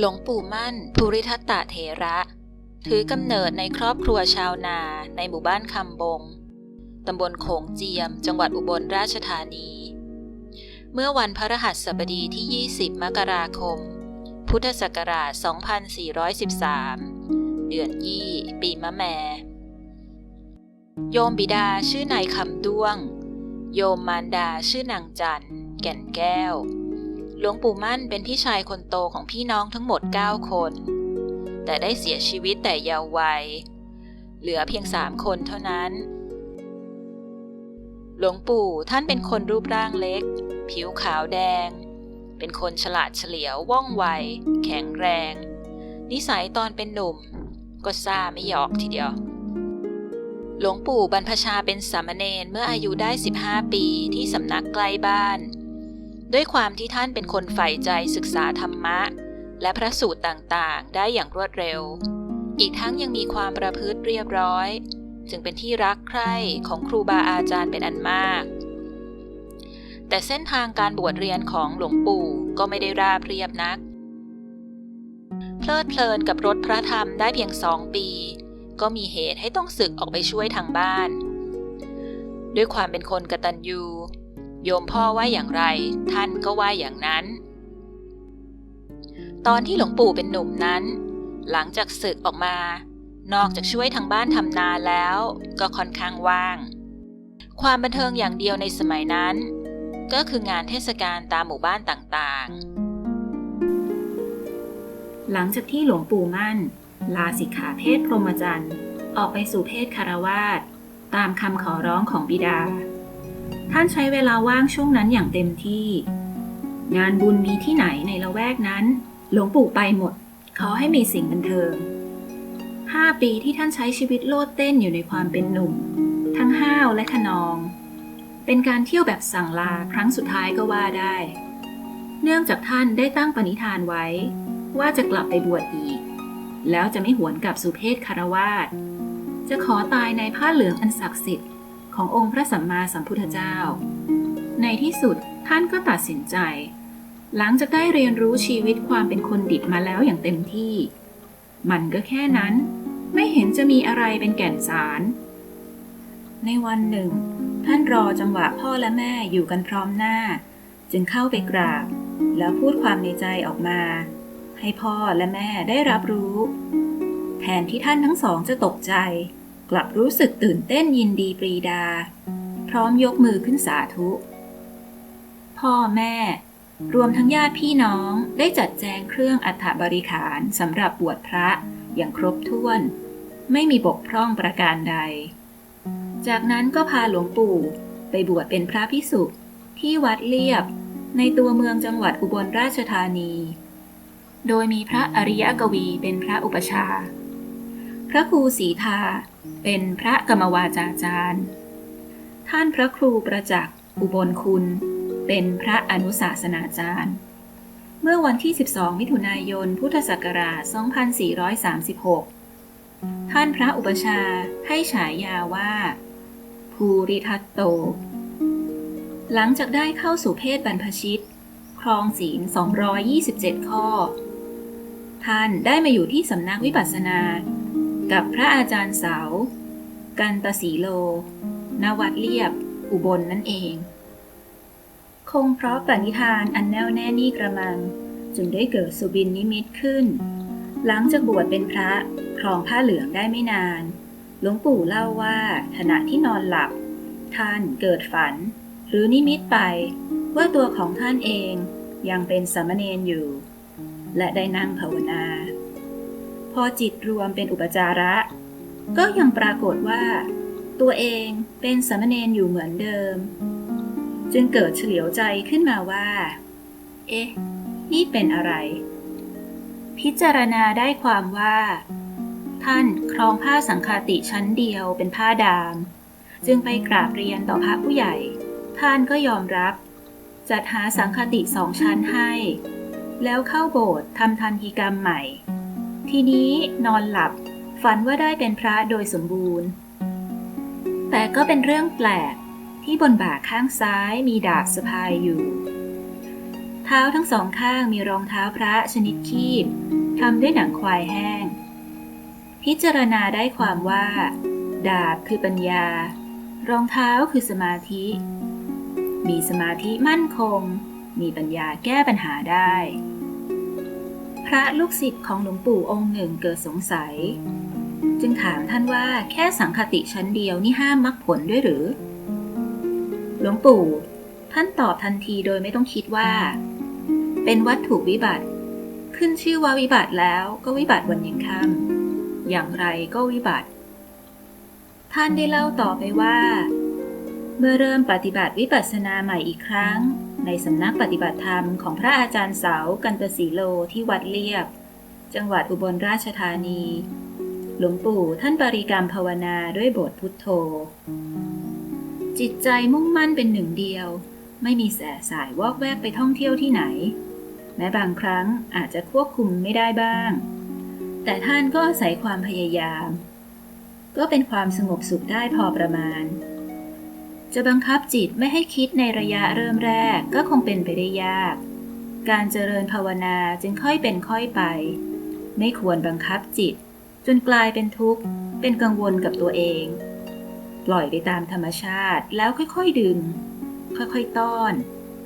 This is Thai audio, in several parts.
หลวงปู่มั่น ภูริทัตตะเถระ ถือกำเนิดในครอบครัวชาวนาในหมู่บ้านคำบง ตำบลโขงเจียม จังหวัดอุบลราชธานี เมื่อวันพระรหัสบดีที่ 20 มกราคม พุทธศักราช 2413 เดือนยี่ปีมะแม โยมบิดาชื่อนายคำด้วง โยมมารดาชื่อนางจันแก่นแก้ว หลวงปู่มั่นเป็นพี่ชายคนโตของพี่น้องทั้งหมด 9 คน แต่ได้เสียชีวิตแต่เยาว์วัย เหลือเพียงสามคนเท่านั้น หลวงปู่ท่านเป็นคนรูปร่างเล็ก ผิวขาวแดง เป็นคนฉลาดเฉลียวว่องไว แข็งแรง นิสัยตอนเป็นหนุ่ม ก็ซ่าไม่หยอกทีเดียว หลวงปู่บรรพชาเป็นสามเณรเมื่ออายุได้ 15 ปีที่สำนักใกล้บ้าน ด้วยความที่ท่านเป็นคนใฝ่ใจศึกษาธรรมะ และพระสูตรต่างๆ ได้อย่างรวดเร็ว อีกทั้งยังมีความประพฤติเรียบร้อย จึงเป็นที่รักใคร่ของครูบาอาจารย์เป็นอันมาก แต่เส้นทางการบวชเรียนของหลวงปู่ก็ไม่ได้ราบเรียบนัก เพลิดเพลินกับรถพระธรรมได้เพียงสองปี ก็มีเหตุให้ต้องศึกออกไปช่วยทางบ้าน ด้วยความเป็นคนกตัญญู โยมพ่อว่าอย่างไร ท่านก็ว่าอย่างนั้น ตอนที่หลวงปู่เป็นหนุ่มนั้น หลังจากศึกออกมา นอกจากช่วยทางบ้านทำนาแล้ว ก็ค่อนข้างว่าง ความบันเทิงอย่างเดียวในสมัยนั้น ก็คืองานเทศกาลตามหมู่บ้านต่างๆ หลังจากที่หลวงปู่มั่น ลาสิกขาเพศพรหมจรรย์ ออกไปสู่เพศคารวาสตามคำขอร้องของบิดา ท่านใช้เวลาว่างช่วงนั้นอย่างเต็มที่ งานบุญมีที่ไหนในละแวกนั้น หลวงปู่ไปหมด ขอให้มีสิ่งบันเทิงห้าปีที่ท่านใช้ชีวิตโลดเต้นอยู่ในความเป็นหนุ่ม ทั้งห้าวและขนอง เป็นการเที่ยวแบบสั่งลาครั้งสุดท้ายก็ว่าได้ เนื่องจากท่านได้ตั้งปณิธานไว้ ว่าจะกลับไปบวชอีก แล้วจะไม่หวนกลับสู่เพศคารวาสจะขอตายในผ้าเหลืองอันศักดิ์สิทธิ์ ขององค์พระสัมมาสัมพุทธเจ้า ในที่สุดท่านก็ตัดสินใจ หลังจากได้เรียนรู้ชีวิตความเป็นคนดิบมาแล้วอย่างเต็มที่ มันก็แค่นั้น ไม่เห็นจะมีอะไรเป็นแก่นสาร ในวันหนึ่ง ท่านรอจังหวะพ่อและแม่อยู่กันพร้อมหน้า จึงเข้าไปกราบ แล้วพูดความในใจออกมา ให้พ่อและแม่ได้รับรู้ แทนที่ท่านทั้งสองจะตกใจ กลับรู้สึกตื่นเต้นยินดีปรีดา พร้อมยกมือขึ้นสาธุ พ่อแม่ รวมทั้งญาติพี่น้องได้จัดแจงเครื่องอัฐบริขารสำหรับบวชพระอย่างครบถ้วน ไม่มีบกพร่องประการใด จากนั้นก็พาหลวงปู่ไปบวชเป็นพระพิสุที่วัดเลียบในตัวเมืองจังหวัดอุบลราชธานี โดยมีพระอริยกวีเป็นพระอุปชา พระครูศรีทา เป็นพระกรรมวาจาจารย์ ท่านพระครูประจักษ์อุบลคุณ เป็นพระอนุศาสนาจารย์ เมื่อวันที่ 12 มิถุนายน พุทธศักราช 2436 ท่านพระอุปชาให้ฉายาว่า ภูริทัตโต หลังจากได้เข้าสู่เพศบรรพชิต ครองศีล 227 ข้อ ท่านได้มาอยู่ที่สำนักวิปัสสนา กับพระอาจารย์เสา กันตสีโลณวัดเลียบ อุบลนนั่นเอง คงเพราะปณิธานอันแน่วแน่นี่กระมัง จึงได้เกิดสุบินนิมิตขึ้น หลังจากบวชเป็นพระครองผ้าเหลืองได้ไม่นาน หลวงปู่เล่าว่าขณะที่นอนหลับ ท่านเกิดฝัน หรือนิมิตไปว่าตัวของท่านเองยังเป็นสามเณรอยู่ และได้นั่งภาวนา พอจิตรวมเป็นอุปจาระ ก็ยังปรากฏว่า ตัวเองเป็นสามเณรอยู่เหมือนเดิม จึงเกิดเฉลียวใจขึ้นมาว่า เอ๊ะ นี่เป็นอะไร พิจารณาได้ความว่า ท่านครองผ้าสังฆาติชั้นเดียวเป็นผ้าดาม จึงไปกราบเรียนต่อพระผู้ใหญ่ ท่านก็ยอมรับ จัดหาสังฆติสองชั้นให้ แล้วเข้าโบสถ์ทำทันกีกรรมใหม่ ทีนี้นอนหลับ ฝันว่าได้เป็นพระโดยสมบูรณ์ แต่ก็เป็นเรื่องแปลกที่บนบ่าข้างซ้ายมีดาบสะพายอยู่ เท้าทั้งสองข้างมีรองเท้าพระชนิดคีบทำด้วยหนังควายแห้ง พิจารณาได้ความว่า ดาบคือปัญญา รองเท้าคือสมาธิ มีสมาธิมั่นคง มีปัญญาแก้ปัญหาได้ พระลูกศิษย์ของหลวงปู่องค์หนึ่งเกิดสงสัย จึงถามท่านว่าแค่สังคติชั้นเดียวนี่ห้ามมรรคผลด้วยหรือ หลวงปู่ ท่านตอบทันทีโดยไม่ต้องคิดว่า เป็นวัตถุวิบัติ ขึ้นชื่อว่าวิบัติแล้วก็วิบัติวันยังค่ำอย่างไรก็วิบัติ ท่านได้เล่าต่อไปว่า เมื่อเริ่มปฏิบัติวิปัสสนาใหม่อีกครั้ง ในสำนักปฏิบัติธรรมของพระอาจารย์เสากันตสีโลที่วัดเลียบ จังหวัดอุบลราชธานี หลวงปู่ท่านปริกรรมภาวนาด้วยบทพุทโธ จิตใจมุ่งมั่นเป็นหนึ่งเดียว ไม่มีแสสายวอกแวกไปท่องเที่ยวที่ไหน แม้บางครั้งอาจจะควบคุมไม่ได้บ้าง แต่ท่านก็อาศัยความพยายาม ก็เป็นความสงบสุขได้พอประมาณ จะบังคับจิตไม่ให้คิดในระยะเริ่มแรกก็คงเป็นไปได้ยาก การเจริญภาวนาจึงค่อยเป็นค่อยไป ไม่ควรบังคับจิต จนกลายเป็นทุกข์ เป็นกังวลกับตัวเอง ปล่อยไปตามธรรมชาติแล้วค่อยๆดึง ค่อยๆต้อน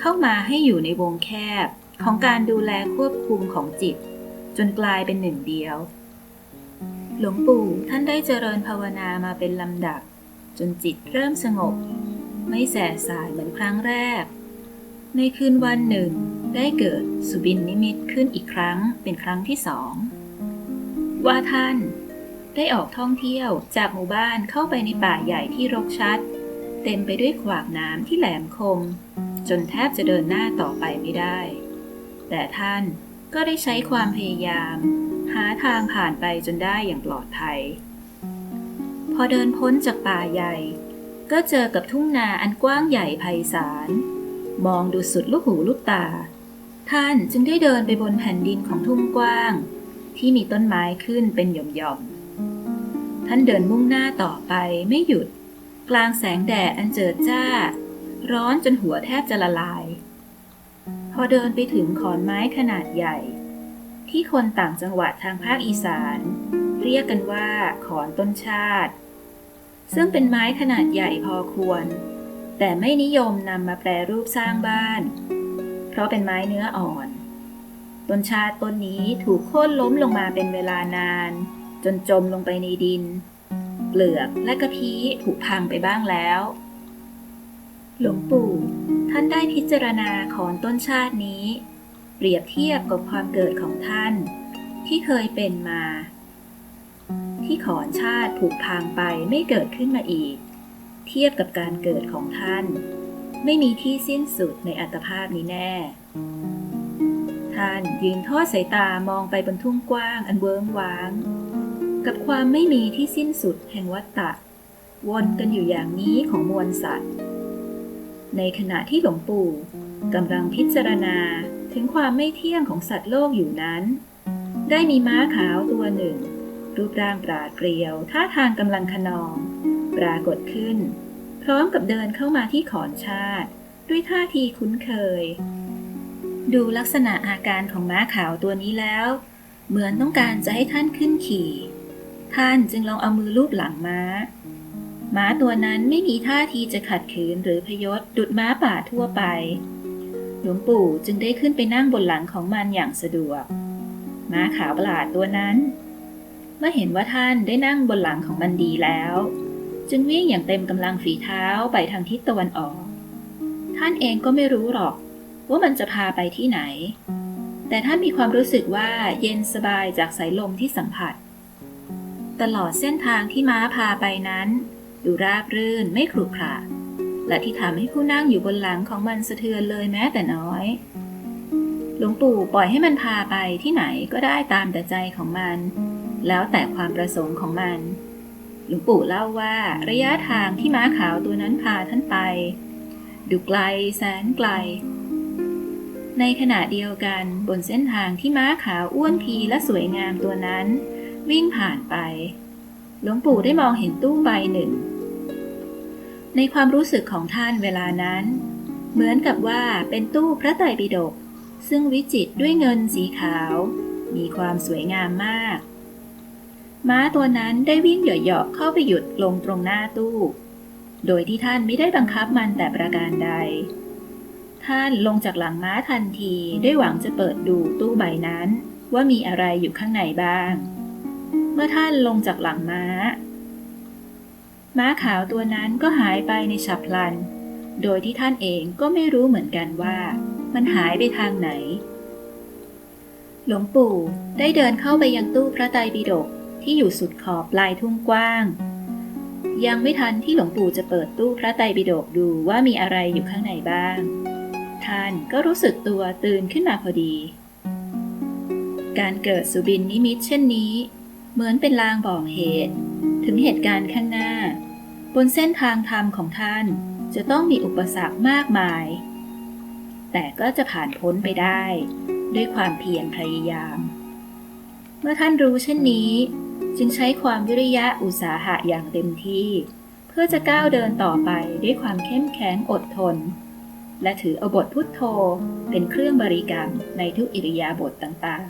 เข้ามาให้อยู่ในวงแคบของการดูแลควบคุมของจิต จนกลายเป็นหนึ่งเดียว หลวงปู่ท่านได้เจริญภาวนามาเป็นลำดับ จนจิตเริ่มสงบ ไม่แสสายเหมือนครั้งแรก ในคืนวันหนึ่ง ได้เกิดสุบินนิมิตขึ้นอีกครั้งเป็นครั้งที่สอง ว่าท่าน ได้ออกท่องเที่ยวจากหมู่บ้านเข้าไปในป่าใหญ่ที่รกชัด เต็มไปด้วยขวากน้ำที่แหลมคม จนแทบจะเดินหน้าต่อไปไม่ได้ แต่ท่านก็ได้ใช้ความพยายาม หาทางผ่านไปจนได้อย่างปลอดภัย พอเดินพ้นจากป่าใหญ่ ก็เจอกับทุ่งนาอันกว้างใหญ่ไพศาล มองดูสุดลูกหูลูกตา ท่านจึงได้เดินไปบนแผ่นดินของทุ่งกว้าง ที่มีต้นไม้ขึ้นเป็นหย่อมๆ ท่านเดินมุ่งหน้าต่อไปไม่หยุด กลางแสงแดดอันเจิดจ้า ร้อนจนหัวแทบจะละลาย พอเดินไปถึงขอนไม้ขนาดใหญ่ ที่คนต่างจังหวัดทางภาคอีสาน เรียกกันว่าขอนต้นชาติ ซึ่งเป็นไม้ขนาดใหญ่พอควร แต่ไม่นิยมนำมาแปรรูปสร้างบ้าน เพราะเป็นไม้เนื้ออ่อน ต้นชาต้นนี้ถูกโค่นล้มลงมาเป็นเวลานาน จนจมลงไปในดิน เปลือกและกระพี้ถูกพังไปบ้างแล้ว หลวงปู่ท่านได้พิจารณาขอนต้นชาตินี้ เปรียบเทียบกับความเกิดของท่าน ที่เคยเป็นมา ที่ขอนชาติผูกพังไปไม่เกิดขึ้นมาอีก เทียบกับการเกิดของท่าน ไม่มีที่สิ้นสุดในอัตภาพนี้แน่ ท่านยืนทอดสายตามองไปบนทุ่งกว้างอันเวิ้งว้าง กับความไม่มีที่สิ้นสุดแห่งวัฏฏะวนกันอยู่อย่างนี้ของมวลสัตว์ ในขณะที่หลวงปู่กำลังพิจารณาถึงความไม่เที่ยงของสัตว์โลกอยู่นั้น ได้มีม้าขาวตัวหนึ่ง รูปร่างปราดเปรียว ท่าทางกำลังขนอง ปรากฏขึ้น พร้อมกับเดินเข้ามาที่ขอนชาติ ด้วยท่าทีคุ้นเคย ดูลักษณะอาการของม้าขาวตัวนี้แล้ว เหมือนต้องการจะให้ท่านขึ้นขี่ ท่านจึงลองเอามือลูบหลังม้า ม้าตัวนั้นไม่มีท่าทีจะขัดขืนหรือพยศดุดม้าป่าทั่วไป หลวงปู่จึงได้ขึ้นไปนั่งบนหลังของมันอย่างสะดวกม้าขาวประหลาดตัวนั้น เมื่อเห็นว่าท่านได้นั่งบนหลังของมันดีแล้ว จึงวิ่งอย่างเต็มกำลังฝีเท้าไปทางทิศตะวันออก ท่านเองก็ไม่รู้หรอก ว่ามันจะพาไปที่ไหน แต่ท่านมีความรู้สึกว่าเย็นสบายจากสายลมที่สัมผัส ตลอดเส้นทางที่ม้าพาไปนั้นดูราบรื่นไม่ขรุขระและที่ทำให้ผู้นั่งอยู่บนหลังของมันสะเทือนเลยแม้แต่น้อย หลวงปู่ปล่อยให้มันพาไปที่ไหนก็ได้ตามแต่ใจของมัน แล้วแต่ความประสงค์ของมัน หลวงปู่เล่าว่าระยะทางที่ม้าขาวตัวนั้นพาท่านไป ดูไกลแสนไกล ในขณะเดียวกันบนเส้นทางที่ม้าขาวอ้วนพีและสวยงามตัวนั้น วิ่งผ่านไป หลวงปู่ได้มองเห็นตู้ใบหนึ่ง ในความรู้สึกของท่านเวลานั้น เหมือนกับว่าเป็นตู้พระไตรปิฎกซึ่งวิจิตรด้วยเงินสีขาว มีความสวยงามมาก ม้าตัวนั้นได้วิ่งเหยาะๆเข้าไปหยุดลงตรงหน้าตู้ โดยที่ท่านไม่ได้บังคับมันแต่ประการใด ท่านลงจากหลังม้าทันทีด้วยหวังจะเปิดดูตู้ใบนั้นว่ามีอะไรอยู่ข้างในบ้าง เมื่อท่านลงจากหลังม้า ม้าขาวตัวนั้นก็หายไปในฉับพลัน โดยที่ท่านเองก็ไม่รู้เหมือนกันว่ามันหายไปทางไหน หลวงปู่ได้เดินเข้าไปยังตู้พระไตรปิฎก ที่อยู่สุดขอบลายทุ่งกว้าง ยังไม่ทันที่หลวงปู่จะเปิดตู้พระไตรปิฎกดูว่ามีอะไรอยู่ข้างในบ้าง ท่านก็รู้สึกตัวตื่นขึ้นมาพอดี การเกิดสุบินนิมิตเช่นนี้ เหมือนเป็นลางบอกเหตุ ถึงเหตุการณ์ข้างหน้า บนเส้นทางธรรมของท่านจะต้องมีอุปสรรคมากมาย แต่ก็จะผ่านพ้นไปได้ ด้วยความเพียรพยายาม เมื่อท่านรู้เช่นนี้ จึงใช้ความวิริยะอุตสาหะอย่างเต็มที่ เพื่อจะก้าวเดินต่อไปด้วยความเข้มแข็งอดทน และถือเอาบทพุทโธเป็นเครื่องบริกรรมในทุกอิริยาบถต่าง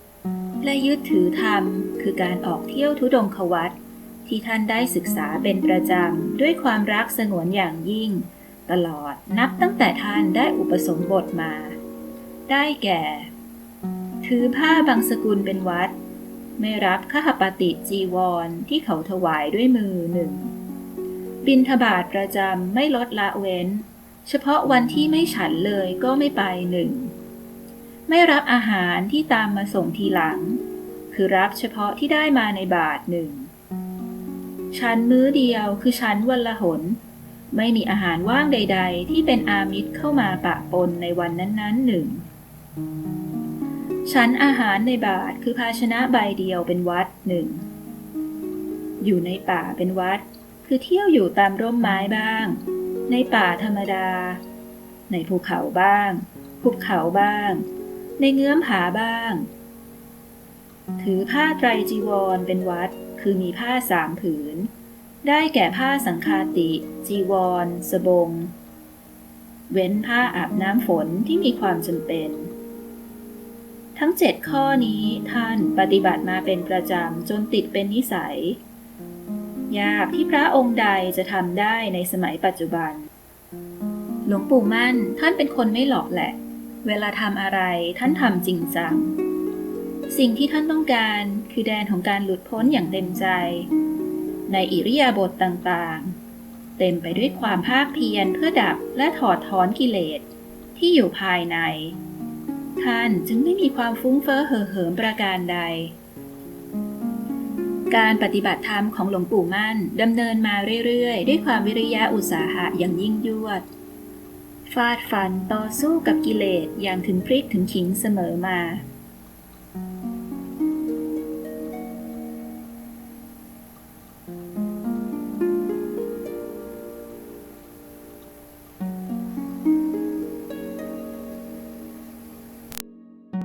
ๆ และยึดถือธรรมคือการออกเที่ยวทุดงควัตที่ท่านได้ศึกษาเป็นประจำด้วยความรักสงวนอย่างยิ่ง ตลอดนับตั้งแต่ท่านได้อุปสมบทมา ได้แก่ ถือผ้าบางสกุลเป็นวัด ไม่รับขหปฏิจีวรที่เขาถวายด้วยมือหนึ่ง บินทบาทประจำไม่ลดละเว้น เฉพาะวันที่ไม่ฉันเลยก็ไม่ไปหนึ่ง ไม่รับอาหารที่ตามมาส่งทีหลัง คือรับเฉพาะที่ได้มาในบาทหนึ่งฉันมื้อเดียวคือฉันวันละหน ไม่มีอาหารว่างใด ๆ ที่เป็นอามิตรเข้ามาปะปนในวันนั้นๆหนึ่ง ฉันอาหารในบาทคือภาชนะใบเดียวเป็นวัดหนึ่ง อยู่ในป่าเป็นวัด คือเที่ยวอยู่ตามร่มไม้บ้าง ในป่าธรรมดา ในภูเขาบ้าง ภูเขาบ้าง ในเงื้อมผาบ้าง ถือผ้าไตรจีวรเป็นวัด คือมีผ้าสามผืน ได้แก่ผ้าสังคาติ จีวร สบง เว้นผ้าอาบน้ำฝนที่มีความจำเป็น ทั้งเจ็ดข้อนี้ท่านปฏิบัติมาเป็นประจำจนติดเป็นนิสัย ยากที่พระองค์ใดจะทำได้ในสมัยปัจจุบัน หลวงปู่มั่นท่านเป็นคนไม่หลอกแหละ เวลาทำอะไรท่านทำจริงจัง สิ่งที่ท่านต้องการคือแดนของการหลุดพ้นอย่างเต็มใจ ในอิริยาบถต่างๆ เต็มไปด้วยความภาคเพียรเพื่อดับและถอดถอนกิเลสที่อยู่ภายใน ท่านจึงไม่มีความฟุ้งเฟ้อเห่อเหิมประการใด การปฏิบัติธรรมของหลวงปู่มั่นดำเนินมาเรื่อยๆ ด้วยความวิริยะอุตสาหะอย่างยิ่งยวด ฟาดฟันต่อสู้กับกิเลสอย่างถึงพริกถึงขิงเสมอมา